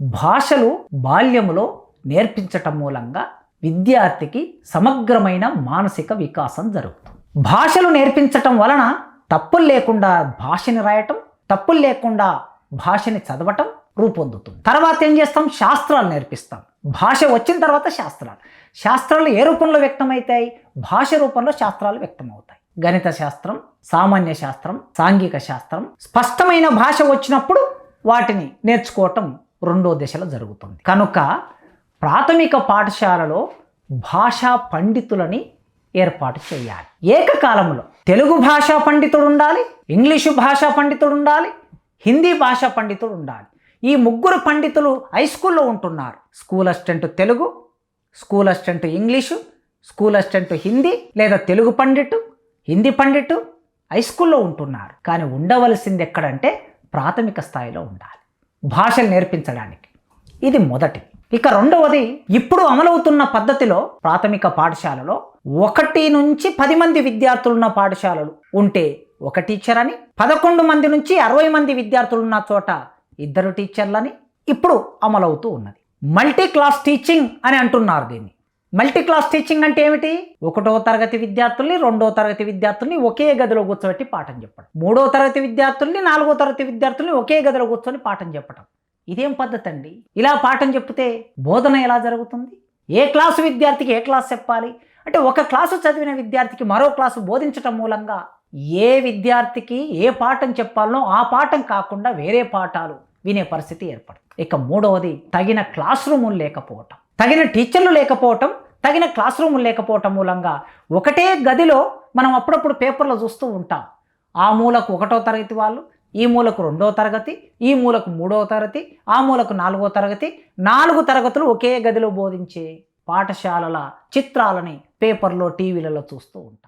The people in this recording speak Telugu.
భాషలు బాల్యములో నేర్పించటం మూలంగా విద్యార్థికి సమగ్రమైన మానసిక వికాసం జరుగుతుంది. భాషలు నేర్పించటం వలన తప్పులు లేకుండా భాషని రాయటం తప్పులు లేకుండా భాషని చదవటం రూపొందుతుంది. తర్వాత ఏం చేస్తాం? శాస్త్రాలు నేర్పిస్తాం. భాష వచ్చిన తర్వాత శాస్త్రాలు. శాస్త్రాలు ఏ రూపంలో వ్యక్తమవుతాయి? భాష రూపంలో శాస్త్రాలు వ్యక్తమవుతాయి. గణిత శాస్త్రం సామాన్య శాస్త్రం సాంఘిక శాస్త్రం స్పష్టమైన భాష వచ్చినప్పుడు వాటిని నేర్చుకోవటం రెండో దశలో జరుగుతుంది. కనుక ప్రాథమిక పాఠశాలలో భాషా పండితులని ఏర్పాటు చేయాలి. ఏకకాలంలో తెలుగు భాషా పండితుడు ఉండాలి ఇంగ్లీషు భాషా పండితుడు ఉండాలి హిందీ భాషా పండితుడు ఉండాలి ఈ ముగ్గురు పండితులు హై స్కూల్లో ఉంటున్నారు. School assistant Telugu school assistant English school assistant Hindi లేదా తెలుగు పండిట్టు హిందీ పండిట్టు హై స్కూల్లో ఉంటున్నారు. కానీ ఉండవలసింది ఎక్కడంటే ప్రాథమిక స్థాయిలో ఉండాలి. భాషలు నేర్పించడానికి. ఇది మొదటి. ఇక రెండవది ఇప్పుడు అమలవుతున్న పద్ధతిలో ప్రాథమిక పాఠశాలలో ఒకటి నుంచి పది మంది విద్యార్థులున్న పాఠశాలలు ఉంటే ఒక టీచర్ అని పదకొండు మంది నుంచి అరవై మంది విద్యార్థులున్న చోట ఇద్దరు టీచర్లని ఇప్పుడు అమలవుతూ ఉన్నది. మల్టీ క్లాస్ టీచింగ్ అని అంటున్నారు దీన్ని. మల్టీ క్లాస్ టీచింగ్ అంటే ఏమిటి? ఒకటో తరగతి విద్యార్థుల్ని రెండో తరగతి విద్యార్థుల్ని ఒకే గదిలో కూర్చోబెట్టి పాఠం చెప్పడం. మూడో తరగతి విద్యార్థుల్ని నాలుగో తరగతి విద్యార్థుల్ని ఒకే గదిలో కూర్చొని పాఠం చెప్పడం. ఇదేం పద్ధతి అండి? ఇలా పాఠం చెప్తే బోధన ఎలా జరుగుతుంది? ఏ క్లాసు విద్యార్థికి ఏ క్లాస్ చెప్పాలి? అంటే ఒక క్లాసు చదివిన విద్యార్థికి మరో క్లాసు బోధించటం మూలంగా ఏ విద్యార్థికి ఏ పాఠం చెప్పాలనో ఆ పాఠం కాకుండా వేరే పాఠాలు వినే పరిస్థితి ఏర్పడుతుంది. ఇక మూడవది తగిన క్లాస్ రూములు లేకపోవటం. తగిన టీచర్లు లేకపోవటం తగిన క్లాస్ రూములు లేకపోవటం మూలంగా ఒకటే గదిలో మనం అప్పుడప్పుడు పేపర్లో చూస్తూ ఉంటాం. ఆ మూలకు ఒకటో తరగతి వాళ్ళు ఈ మూలకు రెండో తరగతి ఈ మూలకు మూడో తరగతి ఆ మూలకు నాలుగో తరగతి నాలుగు తరగతులు ఒకే గదిలో బోధించే పాఠశాలల చిత్రాలని పేపర్లో టీవీలలో చూస్తూ ఉంటాం.